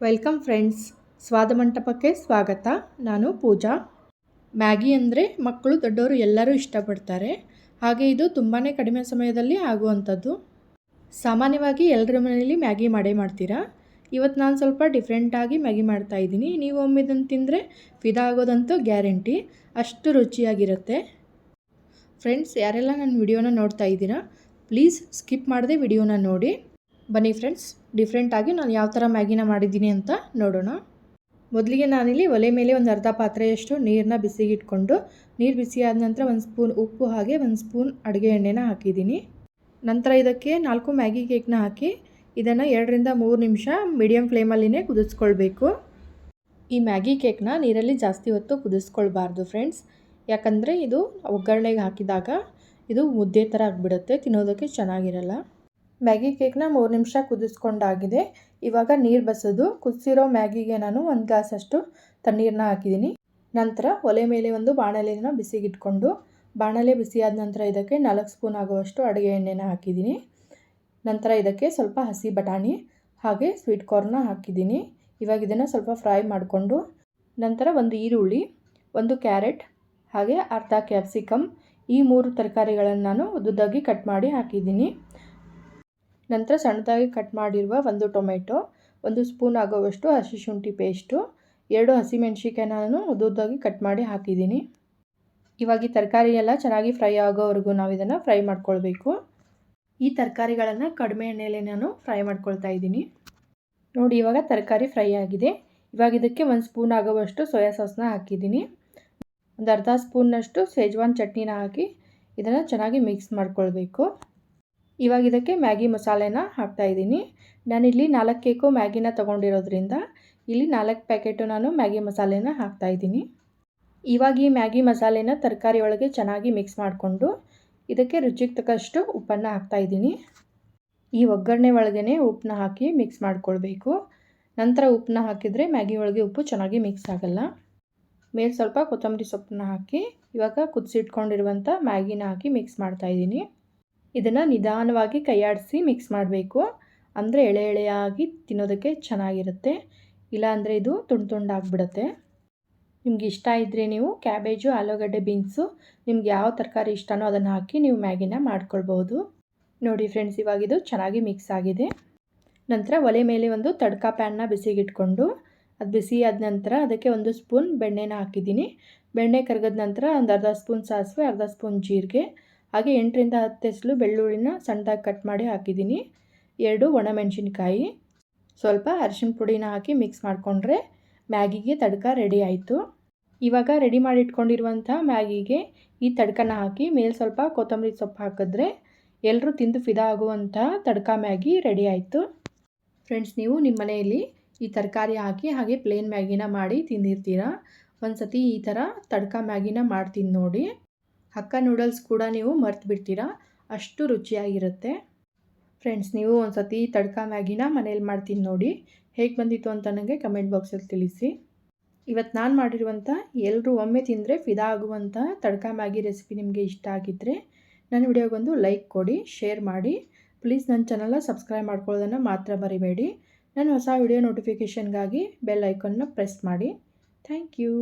Welcome friends. ಸ್ವಾದ ಮಂಟಪಕ್ಕೆ ಸ್ವಾಗತ. ನಾನು ಪೂಜಾ. ಮ್ಯಾಗಿ ಅಂದರೆ ಮಕ್ಕಳು ದೊಡ್ಡವರು ಎಲ್ಲರೂ ಇಷ್ಟಪಡ್ತಾರೆ. ಹಾಗೆ ಇದು ತುಂಬಾ ಕಡಿಮೆ ಸಮಯದಲ್ಲಿ ಆಗುವಂಥದ್ದು. ಸಾಮಾನ್ಯವಾಗಿ ಎಲ್ಲರ ಮನೆಯಲ್ಲಿ ಮ್ಯಾಗಿ ಮಾಡೇ ಮಾಡ್ತೀರಾ? ಇವತ್ತು ನಾನು ಸ್ವಲ್ಪ ಡಿಫ್ರೆಂಟಾಗಿ ಮ್ಯಾಗಿ ಮಾಡ್ತಾ ಇದ್ದೀನಿ. ನೀವು ಒಮ್ಮೆ ಇದನ್ನು ತಿಂದರೆ ಫಿದಾ ಆಗೋದಂತೂ ಗ್ಯಾರಂಟಿ. ಅಷ್ಟು ರುಚಿಯಾಗಿರುತ್ತೆ. ಫ್ರೆಂಡ್ಸ್, ಯಾರೆಲ್ಲ ನನ್ನ ವಿಡಿಯೋನ ನೋಡ್ತಾ ಇದ್ದೀರಾ, ಪ್ಲೀಸ್ ಸ್ಕಿಪ್ ಮಾಡದೆ ವಿಡಿಯೋನ ನೋಡಿ. ಬನ್ನಿ ಫ್ರೆಂಡ್ಸ್. ಡಿಫ್ರೆಂಟಾಗಿ ನಾನು ಯಾವ ಥರ ಮ್ಯಾಗಿನ ಮಾಡಿದ್ದೀನಿ ಅಂತ ನೋಡೋಣ. ಮೊದಲಿಗೆ ನಾನಿಲ್ಲಿ ಒಲೆ ಮೇಲೆ ಒಂದು ಅರ್ಧ ಪಾತ್ರೆಯಷ್ಟು ನೀರನ್ನ ಬಿಸಿಗೆ ಇಟ್ಕೊಂಡು ನೀರು ಬಿಸಿ ಆದ ನಂತರ ಒಂದು ಸ್ಪೂನ್ ಉಪ್ಪು ಹಾಗೆ ಒಂದು ಸ್ಪೂನ್ ಅಡುಗೆ ಎಣ್ಣೆನ ಹಾಕಿದ್ದೀನಿ. ನಂತರ ಇದಕ್ಕೆ ನಾಲ್ಕು ಮ್ಯಾಗಿ ಕೇಕ್ನ ಹಾಕಿ, ಇದನ್ನು ಎರಡರಿಂದ ಮೂರು ನಿಮಿಷ ಮೀಡಿಯಮ್ ಫ್ಲೇಮಲ್ಲಿನೇ ಕುದಿಸ್ಕೊಳ್ಬೇಕು. ಈ ಮ್ಯಾಗಿ ಕೇಕ್ನ ನೀರಲ್ಲಿ ಜಾಸ್ತಿ ಹೊತ್ತು ಕುದಿಸ್ಕೊಳ್ಬಾರ್ದು ಫ್ರೆಂಡ್ಸ್. ಯಾಕಂದರೆ ಇದು ಒಗ್ಗರಣೆಗೆ ಹಾಕಿದಾಗ ಇದು ಮುದ್ದೆ ಥರ ಆಗಿಬಿಡುತ್ತೆ, ತಿನ್ನೋದಕ್ಕೆ ಚೆನ್ನಾಗಿರಲ್ಲ. ಮ್ಯಾಗಿ ಕೇಕ್ನ ಮೂರು ನಿಮಿಷ ಕುದಿಸ್ಕೊಂಡಾಗಿದೆ. ಇವಾಗ ನೀರು ಬಸೋದು ಕುದಿಸಿರೋ ಮ್ಯಾಗಿಗೆ ನಾನು ಒಂದು ಗ್ಲಾಸಷ್ಟು ತಣ್ಣೀರನ್ನ ಹಾಕಿದ್ದೀನಿ. ನಂತರ ಒಲೆ ಮೇಲೆ ಒಂದು ಬಾಣಲೆನ ಬಿಸಿಗಿಟ್ಕೊಂಡು, ಬಾಣಲೆ ಬಿಸಿಯಾದ ನಂತರ ಇದಕ್ಕೆ ನಾಲ್ಕು ಸ್ಪೂನ್ ಆಗುವಷ್ಟು ಅಡುಗೆ ಎಣ್ಣೆನ ಹಾಕಿದ್ದೀನಿ. ನಂತರ ಇದಕ್ಕೆ ಸ್ವಲ್ಪ ಹಸಿ ಬಟಾಣಿ, ಹಾಗೆ ಸ್ವೀಟ್ ಕಾರ್ನ ಹಾಕಿದ್ದೀನಿ. ಇವಾಗ ಇದನ್ನು ಸ್ವಲ್ಪ ಫ್ರೈ ಮಾಡಿಕೊಂಡು, ನಂತರ ಒಂದು ಈರುಳ್ಳಿ, ಒಂದು ಕ್ಯಾರೆಟ್, ಹಾಗೆ ಅರ್ಧ ಕ್ಯಾಪ್ಸಿಕಮ್ ಈ ಮೂರು ತರಕಾರಿಗಳನ್ನು ನಾನು ಉದ್ದುದ್ದಾಗಿ ಕಟ್ ಮಾಡಿ ಹಾಕಿದ್ದೀನಿ. ನಂತರ ಸಣ್ಣದಾಗಿ ಕಟ್ ಮಾಡಿರುವ ಒಂದು ಟೊಮೆಟೊ, ಒಂದು ಸ್ಪೂನ್ ಆಗೋವಷ್ಟು ಹಸಿ ಶುಂಠಿ ಪೇಸ್ಟು ಎರಡು ಹಸಿಮೆಣ್ಸಿಕಾಯಿ ನಾನು ಉದ್ದುದ್ದಾಗಿ ಕಟ್ ಮಾಡಿ ಹಾಕಿದ್ದೀನಿ. ಇವಾಗ ಈ ತರಕಾರಿ ಎಲ್ಲ ಚೆನ್ನಾಗಿ ಫ್ರೈ ಆಗೋವರೆಗೂ ನಾವು ಇದನ್ನು ಫ್ರೈ ಮಾಡ್ಕೊಳ್ಬೇಕು. ಈ ತರಕಾರಿಗಳನ್ನು ಕಡಿಮೆ ಎಣ್ಣೆಯಲ್ಲಿ ನಾನು ಫ್ರೈ ಮಾಡ್ಕೊಳ್ತಾ ಇದ್ದೀನಿ. ನೋಡಿ, ಇವಾಗ ತರಕಾರಿ ಫ್ರೈ ಆಗಿದೆ. ಇವಾಗ ಇದಕ್ಕೆ ಒಂದು ಸ್ಪೂನ್ ಆಗುವಷ್ಟು ಸೋಯಾ ಸಾಸ್ನ ಹಾಕಿದ್ದೀನಿ. ಒಂದು ಅರ್ಧ ಸ್ಪೂನ್ನಷ್ಟು ಸೇಜ್ವಾನ್ ಚಟ್ನಿನ ಹಾಕಿ ಇದನ್ನು ಚೆನ್ನಾಗಿ ಮಿಕ್ಸ್ ಮಾಡ್ಕೊಳ್ಬೇಕು. ಇವಾಗ ಇದಕ್ಕೆ ಮ್ಯಾಗಿ ಮಸಾಲೆನ ಹಾಕ್ತಾಯಿದ್ದೀನಿ ನಾನಿಲ್ಲಿ ನಾಲ್ಕು ಕೇಕು ಮ್ಯಾಗಿನ ತೊಗೊಂಡಿರೋದ್ರಿಂದ ಇಲ್ಲಿ ನಾಲ್ಕು ಪ್ಯಾಕೆಟು ನಾನು ಮ್ಯಾಗಿ ಮಸಾಲೆನ ಹಾಕ್ತಾಯಿದ್ದೀನಿ ಇವಾಗ ಈ ಮ್ಯಾಗಿ ಮಸಾಲೆನ ತರಕಾರಿ ಒಳಗೆ ಚೆನ್ನಾಗಿ ಮಿಕ್ಸ್ ಮಾಡಿಕೊಂಡು ಇದಕ್ಕೆ ರುಚಿಗೆ ತಕ್ಕಷ್ಟು ಉಪ್ಪನ್ನು ಹಾಕ್ತಾಯಿದ್ದೀನಿ ಈ ಒಗ್ಗರಣೆ ಒಳಗೇ ಉಪ್ಪನ್ನ ಹಾಕಿ ಮಿಕ್ಸ್ ಮಾಡಿಕೊಳ್ಬೇಕು. ನಂತರ ಉಪ್ಪನ್ನ ಹಾಕಿದರೆ ಮ್ಯಾಗಿ ಒಳಗೆ ಉಪ್ಪು ಚೆನ್ನಾಗಿ ಮಿಕ್ಸ್ ಆಗೋಲ್ಲ. ಮೇಲೆ ಸ್ವಲ್ಪ ಕೊತ್ತಂಬರಿ ಸೊಪ್ಪನ್ನ ಹಾಕಿ ಇವಾಗ ಕುದಿಸಿಟ್ಕೊಂಡಿರುವಂಥ ಮ್ಯಾಗಿನ ಹಾಕಿ ಮಿಕ್ಸ್ ಮಾಡ್ತಾಯಿದ್ದೀನಿ ಇದನ್ನು ನಿಧಾನವಾಗಿ ಕೈಯಾಡಿಸಿ ಮಿಕ್ಸ್ ಮಾಡಬೇಕು. ಅಂದರೆ ಎಳೆ ಎಳೆಯಾಗಿ ತಿನ್ನೋದಕ್ಕೆ ಚೆನ್ನಾಗಿರುತ್ತೆ. ಇಲ್ಲಾಂದರೆ ಇದು ತುಂಡು ತುಂಡಾಗ್ಬಿಡುತ್ತೆ ನಿಮ್ಗೆ ಇಷ್ಟ ಇದ್ದರೆ ನೀವು ಕ್ಯಾಬೇಜು, ಆಲೂಗಡ್ಡೆ, ಬೀನ್ಸು ನಿಮ್ಗೆ ಯಾವ ತರಕಾರಿ ಇಷ್ಟನೋ ಅದನ್ನು ಹಾಕಿ ನೀವು ಮ್ಯಾಗಿನ ಮಾಡ್ಕೊಳ್ಬೋದು ನೋಡಿ ಫ್ರೆಂಡ್ಸ್ ಇವಾಗ ಇದು ಚೆನ್ನಾಗಿ ಮಿಕ್ಸ್ ಆಗಿದೆ. ನಂತರ ಒಲೆ ಮೇಲೆ ಒಂದು ತಡ್ಕ ಪ್ಯಾನ್ನ ಬಿಸಿಗಿಟ್ಕೊಂಡು, ಅದು ಬಿಸಿ ಆದ ನಂತರ ಅದಕ್ಕೆ ಒಂದು ಸ್ಪೂನ್ ಬೆಣ್ಣೆನ ಹಾಕಿದ್ದೀನಿ. ಬೆಣ್ಣೆ ಕರಗದ ನಂತರ ಒಂದು ಅರ್ಧ ಸ್ಪೂನ್ ಸಾಸಿವೆ, ಅರ್ಧ ಸ್ಪೂನ್ ಜೀರಿಗೆ. ಹಾಗೆ ಎಂಟರಿಂದ ಹತ್ತು ಹೆಸಲು ಬೆಳ್ಳುಳ್ಳಿನ ಸಣ್ಣದಾಗಿ ಕಟ್ ಮಾಡಿ ಹಾಕಿದ್ದೀನಿ. ಎರಡು ಒಣಮೆಣಸಿನ್ಕಾಯಿ. ಸ್ವಲ್ಪ ಅರಿಶಿನ ಪುಡಿನ ಹಾಕಿ ಮಿಕ್ಸ್ ಮಾಡಿಕೊಂಡ್ರೆ ಮ್ಯಾಗಿಗೆ ತಡ್ಕ ರೆಡಿ ಆಯಿತು. ಇವಾಗ ರೆಡಿ ಮಾಡಿ ಇಟ್ಕೊಂಡಿರುವಂಥ ಮ್ಯಾಗಿಗೆ ಈ ತಡ್ಕನ ಹಾಕಿ ಮೇಲೆ ಸ್ವಲ್ಪ ಕೊತ್ತಂಬರಿ ಸೊಪ್ಪು ಹಾಕಿದ್ರೆ ಎಲ್ಲರೂ ತಿಂದು ಫಿದಾ ಆಗುವಂಥ ತಡ್ಕ ಮ್ಯಾಗಿ ರೆಡಿ ಆಯಿತು. ಫ್ರೆಂಡ್ಸ್ ನೀವು ನಿಮ್ಮ ಮನೆಯಲ್ಲಿ ಈ ತರಕಾರಿ ಹಾಕಿ ಹಾಗೆ ಪ್ಲೇನ್ ಮ್ಯಾಗಿನ ಮಾಡಿ ತಿಂದಿರ್ತೀರ? ಒಂದು ಸತಿ ಈ ಥರ ತಡ್ಕ ಮ್ಯಾಗಿನ ಮಾಡ್ತೀನಿ ನೋಡಿ. ಹಕ್ಕ ನೂಡಲ್ಸ್ ಕೂಡ ನೀವು ಮರ್ತು ಬಿಡ್ತೀರಾ? ಅಷ್ಟು ರುಚಿಯಾಗಿರುತ್ತೆ. ಫ್ರೆಂಡ್ಸ್ ನೀವು ಒಂದು ಸತಿ ತಡ್ಕ ಮ್ಯಾಗಿನ ಮನೇಲಿ ಮಾಡ್ತೀನಿ ನೋಡಿ. ಹೇಗೆ ಬಂದಿತ್ತು ಅಂತ ನನಗೆ ಕಮೆಂಟ್ ಬಾಕ್ಸಲ್ಲಿ ತಿಳಿಸಿ. ಇವತ್ತು ನಾನು ಮಾಡಿರುವಂಥ ಎಲ್ಲರೂ ಒಮ್ಮೆ ತಿಂದರೆ ಫಿದಾ ಆಗುವಂಥ ತಡ್ಕ ಮ್ಯಾಗಿ ರೆಸಿಪಿ ನಿಮಗೆ ಇಷ್ಟ ಆಗಿದ್ದರೆ ನನ್ನ ವಿಡಿಯೋಗೊಂದು ಲೈಕ್ ಕೊಡಿ ಶೇರ್ ಮಾಡಿ. ಪ್ಲೀಸ್ ನನ್ನ ಚಾನಲ್ನ ಸಬ್ಸ್ಕ್ರೈಬ್ ಮಾಡ್ಕೊಳ್ಳೋದನ್ನು ಮಾತ್ರ ಬರಿಬೇಡಿ ನಾನು ಹೊಸ ವಿಡಿಯೋ ನೋಟಿಫಿಕೇಷನ್ಗಾಗಿ ಬೆಲ್ ಐಕನ್ನ ಪ್ರೆಸ್ ಮಾಡಿ. Thank you